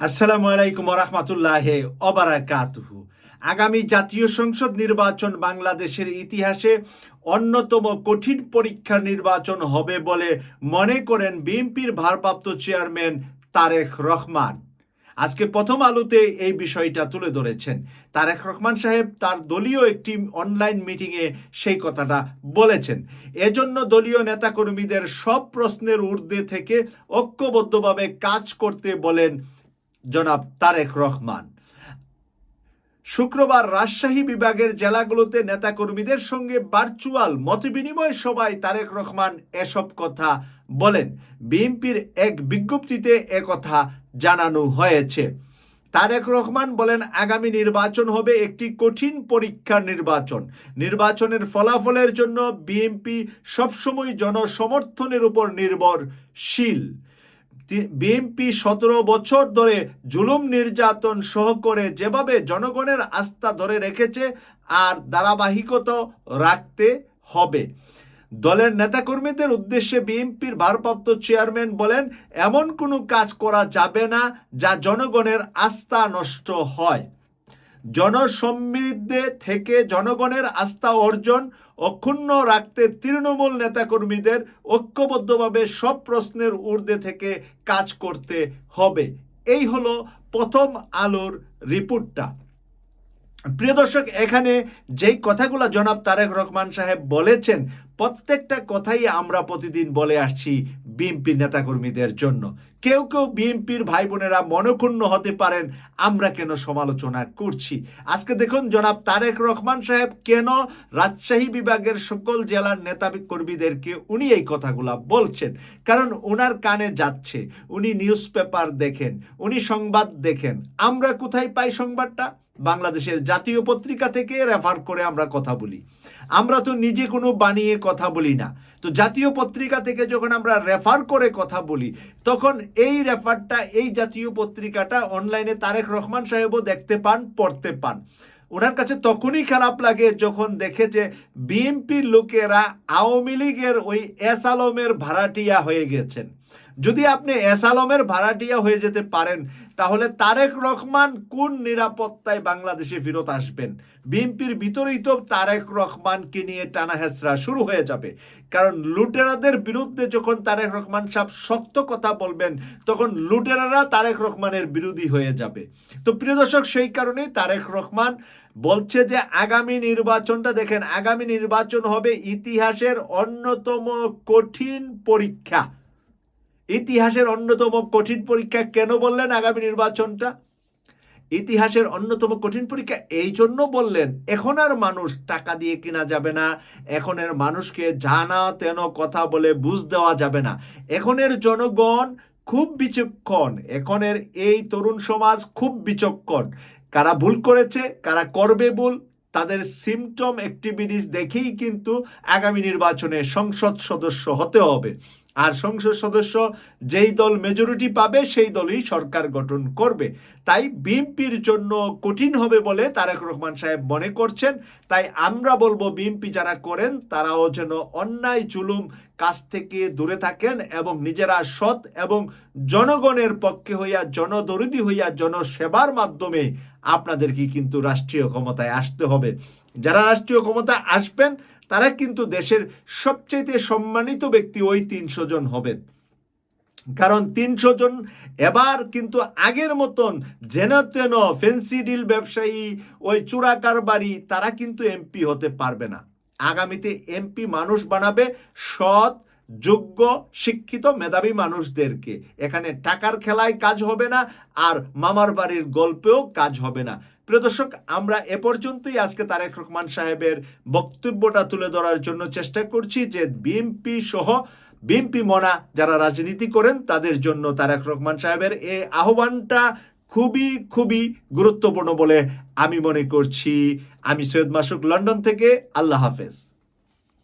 আসসালামু আলাইকুম রহমতুল্লাহ অবারাকাতুহু আগামী জাতীয় সংসদ নির্বাচন বাংলাদেশের ইতিহাসে অন্যতম কঠিন পরীক্ষার নির্বাচন হবে বলে মনে করেন বিএনপির ভারপ্রাপ্ত চেয়ারম্যান তারেক রহমান। আজকে প্রথম আলোতে এই বিষয়টা তুলে ধরেছেন। তারেক রহমান সাহেব তার দলীয় একটি অনলাইন মিটিংয়ে সেই কথাটা বলেছেন। এজন্য দলীয় নেতাকর্মীদের সব প্রশ্নের ঊর্ধ্বে থেকে ঐক্যবদ্ধভাবে কাজ করতে বলেন জনাব তারেক রহমান। শুক্রবার রাজশাহী বিভাগের জেলাগুলোতে নেতাকর্মীদের সঙ্গে ভার্চুয়াল মতবিনিময় সভায় তারেক রহমান এসব কথা বলেন। বিএনপির এক বিজ্ঞপ্তিতে একথা জানানো হয়েছে। তারেক রহমান বলেন, আগামী নির্বাচন হবে একটি কঠিন পরীক্ষার নির্বাচন। নির্বাচনের ফলাফলের জন্য বিএনপি সবসময় জনসমর্থনের উপর নির্ভরশীল। বিএনপি সতেরো বছর ধরে জুলুম নির্যাতন সহ করে যেভাবে জনগণের আস্থা ধরে রেখেছে, আর ধারাবাহিকতা রাখতে হবে। দলের নেতাকর্মীদের উদ্দেশ্যে বিএনপির ভারপ্রাপ্ত চেয়ারম্যান বলেন, এমন কোনো কাজ করা যাবে না যা জনগণের আস্থা নষ্ট হয়। জনসমৃদ্ধে থেকে জনগণের আস্থা অর্জন অক্ষুণ্ণ রাখতে তৃণমূল নেতাকর্মীদের ঐক্যবদ্ধভাবে সব প্রশ্নের ঊর্ধ্বে থেকে কাজ করতে হবে। এই হলো প্রথম আলোর রিপোর্টটা। প্রিয় দর্শক, এখানে যেই কথাগুলো জনাব তারেক রহমান সাহেব বলেছেন, প্রত্যেকটা কথাই আমরা প্রতিদিন বলে আসছি বিএনপি নেতাকর্মীদের জন্য। কেউ কেউ বিএনপির ভাই বোনেরা মনক্ষুণ্ণ হতে পারেন, আমরা কেন সমালোচনা করছি? আজকে দেখুন জনাব তারেক রহমান সাহেব কেন রাজশাহী বিভাগের সকল জেলার নেতা কর্মীদেরকে উনি এই কথাগুলা বলছেন। কারণ ওনার কানে যাচ্ছে, উনি নিউজ পেপার দেখেন, উনি সংবাদ দেখেন। আমরা কোথায় পাই সংবাদটা? বাংলাদেশের জাতীয় পত্রিকা থেকে রেফার করে আমরা কথা বলি। আমরা তো নিজে কোনো বানিয়ে কথা বলি না। তো জাতীয় পত্রিকা থেকে যখন আমরা রেফার করে কথা বলি, তখন এই রেফারটা এই জাতীয় পত্রিকাটা অনলাইনে তারেক রহমান সাহেবও দেখতে পান, পড়তে পান। ওনার কাছে তখনই খারাপ লাগে যখন দেখে যে বিএনপির লোকেরা আওয়ামী লীগের ওই এস আলমের ভাড়াটিয়া হয়ে গেছেন। যদি আপনি এস আলমের ভাড়াটিয়া হয়ে যেতে পারেন, তাহলে তারেক রহমান কোন নিরাপত্তায় বাংলাদেশে ফেরত আসবেন? বিএনপির ভিতরেই তো তারেক রহমানকে নিয়ে টানা হেঁচড়া শুরু হয়ে যাবে। কারণ লুটেরাদের বিরুদ্ধে যখন তারেক রহমান সাহেব শক্ত কথা বলবেন, তখন লুটেরারা তারেক রহমানের বিরোধী হয়ে যাবে। তো প্রিয় দর্শক, সেই কারণেই তারেক রহমান বলছে যে, আগামী নির্বাচনটা দেখেন, আগামী নির্বাচন হবে ইতিহাসের অন্যতম কঠিন পরীক্ষা। ইতিহাসের অন্যতম কঠিন পরীক্ষা কেন বললেন আগামী নির্বাচনটা? ইতিহাসের অন্যতম কঠিন পরীক্ষা এই জন্য বললেন, এখন আর মানুষ টাকা দিয়ে কিনা যাবে না, এখনের মানুষকে জানা তেন কথা বলে বুঝ দেওয়া যাবে না। এখনের জনগণ খুব বিচক্ষণ, এখনের এই তরুণ সমাজ খুব বিচক্ষণ। কারা ভুল করেছে, কারা করবে ভুল, তাদের সিমটম অ্যাক্টিভিটিস দেখেই কিন্তু আগামী নির্বাচনে সংসদ সদস্য হতে হবে। আর সংসদ সদস্য যেই দল মেজরিটি পাবে, সেই দলই সরকার গঠন করবে। তাই বিএনপির জন্য কঠিন হবে বলে তারেক রহমান সাহেব মনে করছেন। তাই আমরা বলব, বিএনপি যারা করেন, তারাও যেন অন্যায়, জুলুম কাছ থেকে দূরে থাকেন এবং নিজেরা সৎ এবং জনগণের পক্ষে হইয়া, জনদরিদি হইয়া, জনসেবার মাধ্যমে আপনাদেরকে কিন্তু রাষ্ট্রীয় ক্ষমতায় আসতে হবে। যারা রাষ্ট্রীয় ক্ষমতায় আসবেন তারা কিন্তু দেশের সবচেয়ে সম্মানিত ব্যক্তি ওই তিনশো জন হবেন। কারণ তিনশো জন এবার কিন্তু আগের মতন যেন তেন ফেন্সি ডিল ব্যবসায়ী, ওই চূড়া কারবারি, তারা কিন্তু এমপি হতে পারবে না। আগামীতে এমপি মানুষ বানাবে সৎ, যোগ্য, শিক্ষিত মেধাবী মানুষদেরকে। এখানে টাকার খেলায় কাজ হবে না, আর মামার বাড়ির গল্পেও কাজ হবে না। প্রিয় দর্শক, আমরা এ পর্যন্তই। আজকে তারেক রহমান সাহেবের বক্তব্যটা তুলে ধরার জন্য চেষ্টা করছি যে বিএমপি সহ বিএনপি মনা যারা রাজনীতি করেন, তাদের জন্য তারেক রহমান সাহেবের এই আহ্বানটা খুবই খুবই গুরুত্বপূর্ণ বলে আমি মনে করছি। আমি সৈয়দ মাসুক, লন্ডন থেকে। আল্লাহ হাফেজ।